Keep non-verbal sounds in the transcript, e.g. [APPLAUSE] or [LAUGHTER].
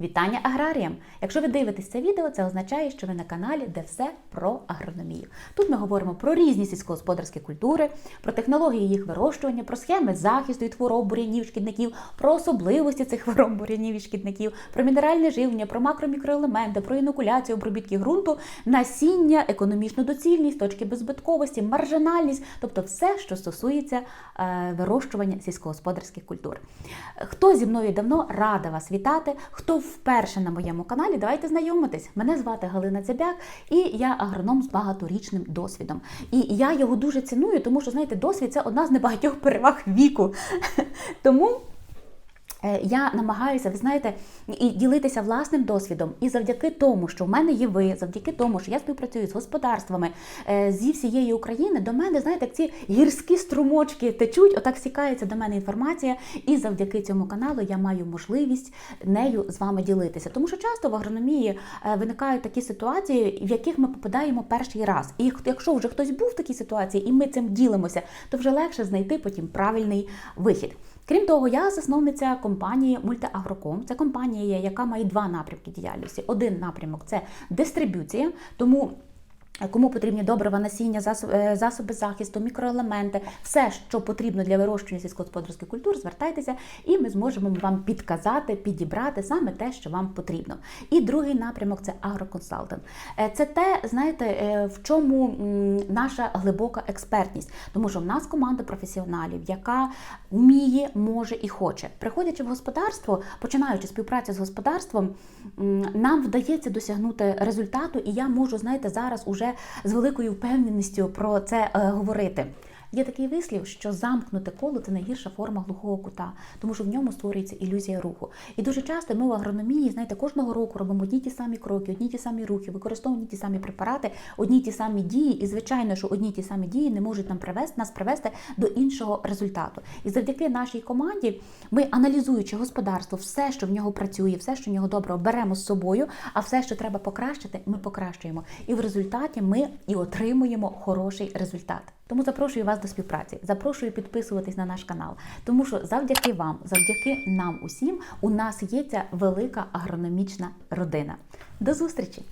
Вітання аграріям! Якщо ви дивитесь це відео, це означає, що ви на каналі, де все про агрономію. Тут ми говоримо про різні сільськогосподарські культури, про технології їх вирощування, про схеми захисту від хвороб бур'янів шкідників, про особливості цих [LAUGHS] хвороб бур'янів і шкідників, про мінеральне живлення, про макро-мікроелементи, про інокуляцію, обробітки ґрунту, насіння, економічну доцільність, точки беззбитковості, маржинальність, тобто все, що стосується е, вирощування сільськогосподарських культур. Хто зі мною давно рада вас вітати? Хто вперше на моєму каналі? Давайте знайомитись. Мене звати Галина Цябяк, і я агроном з багаторічним досвідом. І я його дуже ціную, тому що знаєте, досвід це одна з небагатьох переваг віку. [LAUGHS] Тому. Е, Я намагаюся, ви знаєте, і ділитися власним досвідом. І завдяки тому, що в мене є ви, завдяки тому, що я співпрацюю з господарствами е, зі всієї України, до мене, знаєте, ці гірські струмочки течуть, отак стікається до мене інформація. І завдяки цьому каналу я маю можливість нею з вами ділитися. Тому що часто в агрономії е, виникають такі ситуації, в яких ми попадаємо перший раз. І якщо вже хтось був в такій ситуації, і ми цим ділимося, то вже легше знайти потім правильний вихід. Крім того, я засновниця компанії Мультиагроком. Це компанія, яка має два напрямки діяльності. Один напрямок це дистриб'юція, тому. Кому потрібні добрива, насіння, засоби, е, захисту, мікроелементи, все, що потрібно для вирощування сільськогосподарських культур, звертайтеся, і ми зможемо вам підказати, підібрати саме те, що вам потрібно. І другий напрямок це агроконсалтинг. Е, Це те, знаєте, е, в чому наша глибока експертність, тому що в нас команда професіоналів, яка вміє, може і хоче. Приходячи в господарство, починаючи співпрацю з господарством, нам вдається досягнути результату, і я можу, знаєте, зараз уже з великою впевненістю про це е, говорити. Є такий вислів, що замкнуте коло це найгірша форма глухого кута, тому що в ньому створюється ілюзія руху. І дуже часто ми в агрономії, знаєте, кожного року робимо одні ті самі кроки, одні ті самі рухи, використовуємо ті самі препарати, одні ті самі дії. І звичайно, що одні ті самі дії не можуть нам привести нас привести до іншого результату. І завдяки нашій команді ми, аналізуючи господарство, все, що в нього працює, все, що в нього добре, беремо з собою, а все, що треба покращити, ми покращуємо. І в результаті ми і отримуємо хороший результат. Тому запрошую вас до співпраці, запрошую підписуватись на наш канал, тому що завдяки вам, завдяки нам усім, у нас є ця велика агрономічна родина. До зустрічі!